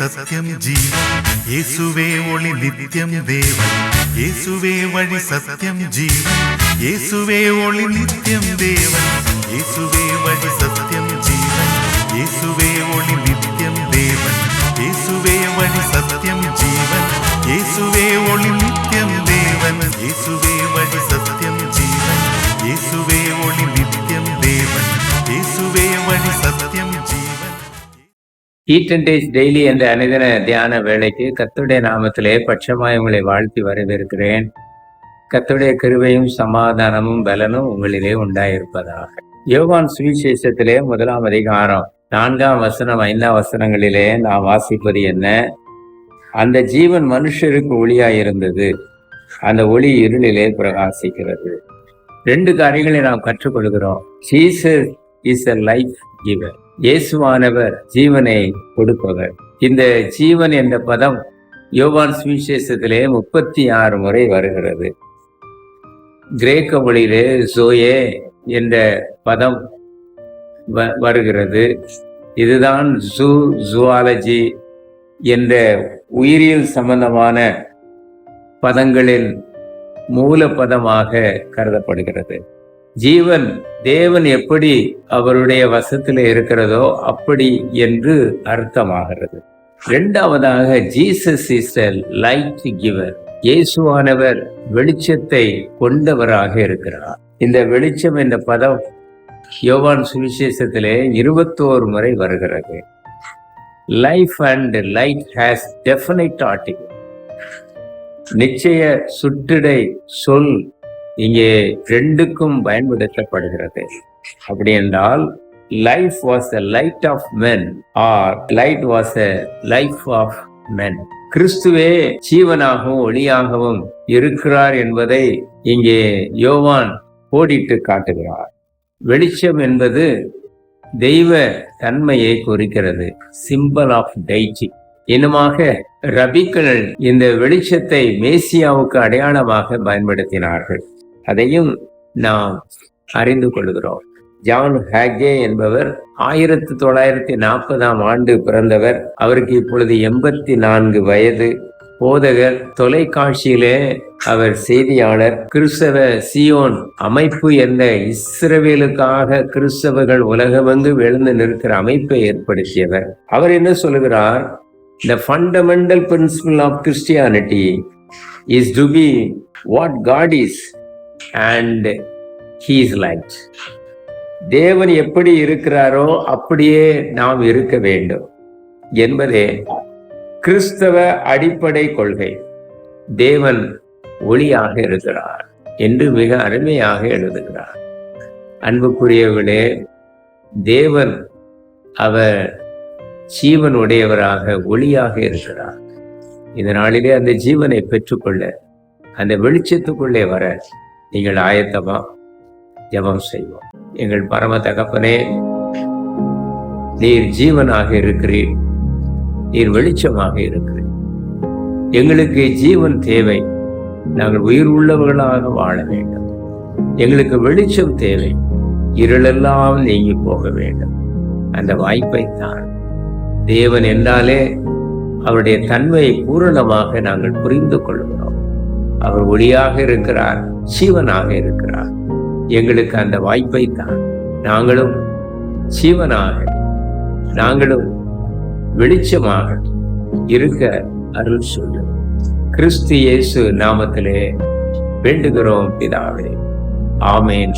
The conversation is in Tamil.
சத்தியம் ஜீவன் இயேசுவே ஒளி நித்தியம் தேவன் இயேசுவே வழி சத்தியம் ஜீவன் இயேசுவே ஒளி நித்தியம் தேவன் இயேசுவே வழி சத்தியம் ஜீவன் இயேசுவே ஒளி நித்தியம் தேவன் இயேசுவே வழி சத்தியம் ஜீவன் இயேசுவே ஒளி நித்தியம் தேவன் இயேசுவே வழி சத்தியம் ஜீவன் இயேசுவே ஒளி நித்தியம் தேவன் இயேசுவே வழி சத்தியம் ஜீவன் ஈட் டெய்லி என்ற அனுதின தியான வேலைக்கு கத்துடைய நாமத்திலே பட்சமாய் உங்களை வாழ்த்தி வரவேற்கிறேன். கத்துடைய கிருவையும் சமாதானமும் பலனும் உங்களிலே உண்டாயிருப்பதாக. யோவான் சுவிசேஷத்திலே முதலாம் அதிகாரம் நான்காம் வசனம் ஐந்தாம் வசனங்களிலே நாம் வாசிப்பது என்ன? அந்த ஜீவன் மனுஷருக்கு ஒளியாய் இருந்தது அந்த ஒளி இருளிலே பிரகாசிக்கிறது. ரெண்டு காரியங்களை நாம் கற்றுக்கொள்கிறோம். Jesus is a life giver இயேசுவானவர் ஜீவனை கொடுப்பவர். இந்த ஜீவன் என்ற பதம் யோவான் சுவிசேஷத்திலே முப்பத்தி ஆறு முறை வருகிறது. கிரேக்க மொழியிலே ஜோயே என்ற பதம் வ- வருகிறது. இதுதான் ஜூ ஜுவாலஜி என்ற உயிரியல் சம்பந்தமான பதங்களின் மூல பதமாக கருதப்படுகிறது. ஜீவன் தேவன் எப்படி அவருடைய வசத்தில் இருக்கிறதோ அப்படி என்று அர்த்தமாகிறது. இரண்டாவதாக Jesus is a light giver இயேசுவானவர் வெளிச்சத்தை கொண்டவராக இருக்கிறார். இந்த வெளிச்சம் என்ற பதம் யோவான் சுவிசேஷத்திலே இருபத்தோரு முறை வருகிறது. Life and light has definite article நிச்சய சுற்றிடை சொல் இங்கே ரெண்டுக்கும் பயன்படுத்தப்படுகிறது. அப்படி என்றால் life was a light of men or light was a life of men கிறிஸ்துவே ஜீவனாகவும் ஒளியாகவும் இருக்கிறார் என்பதை இங்கே யோவான் கோடிட்டு காட்டுகிறார். வெளிச்சம் என்பது தெய்வ தன்மையை குறிக்கிறது. சிம்பல் ஆஃப் டைச்சி இன்னுமாக ரபிக்கள் இந்த வெளிச்சத்தை மேசியாவுக்கு அடையாளமாக பயன்படுத்தினார்கள். அதையும் நாம் அறிந்து கொள்கிறோம். ஜான் ஹேகே என்பவர் ஆயிரத்தி தொள்ளாயிரத்தி நாற்பதாம் ஆண்டு பிறந்தவர். அவருக்கு இப்பொழுது எண்பத்தி நான்கு வயது. போதகர் தொலைக்காட்சியிலே அவர் செய்தியாளர் கிறிஸ்தவ சியோன் அமைப்பு என்ற இஸ்ரவேலுக்காக கிறிஸ்தவர்கள் உலகமெங்கு எழுந்து நிற்கிற அமைப்பை ஏற்படுத்தியவர். அவர் என்ன சொல்லுகிறார் the fundamental principle of Christianity is to be what God is and he's light தேவன் எப்படி இருக்கிறாரோ அப்படியே நாம் இருக்க வேண்டும். என்பதே கிறிஸ்தவ அடிப்படை கொள்கை. தேவன் ஒளியாக இருக்கிறார் என்று மிக அருமையாக எழுதுகிறார். அன்புக்குரியவர்களே தேவன் அவர் ஜீவன் உடையவராக ஒளியாக இருக்கிறார். இந்த நாளிலே அந்த ஜீவனை பெற்றுக்கொள்ள அந்த வெளிச்சத்துக்குள்ளே வர நீங்கள் ஆயத்தமா ஜெபம் செய்வோம். எங்கள் பரம தகப்பனே நீர் ஜீவனாக இருக்கிறீர். நீர் வெளிச்சமாக இருக்கிறீர். எங்களுக்கு ஜீவன் தேவை. நாங்கள் உயிர் உள்ளவர்களாக வாழ வேண்டும். எங்களுக்கு வெளிச்சம் தேவை. இருளெல்லாம் நீங்கி போக வேண்டும். அந்த வாய்ப்பை தான். தேவன் என்றாலே அவருடைய தன்மையை பூரணமாக நாங்கள் புரிந்து கொள்கிறோம். அவர் ஒளியாக இருக்கிறார் சீவனாக இருக்கிறார். எங்களுக்கு அந்த வாய்ப்பை தான். நாங்களும் சீவனாக நாங்களும் வெளிச்சமாக இருக்க அருள் சொல்லு கிறிஸ்து இயேசு நாமத்திலே வேண்டுகிறோம் பிதாவே. ஆமேன்.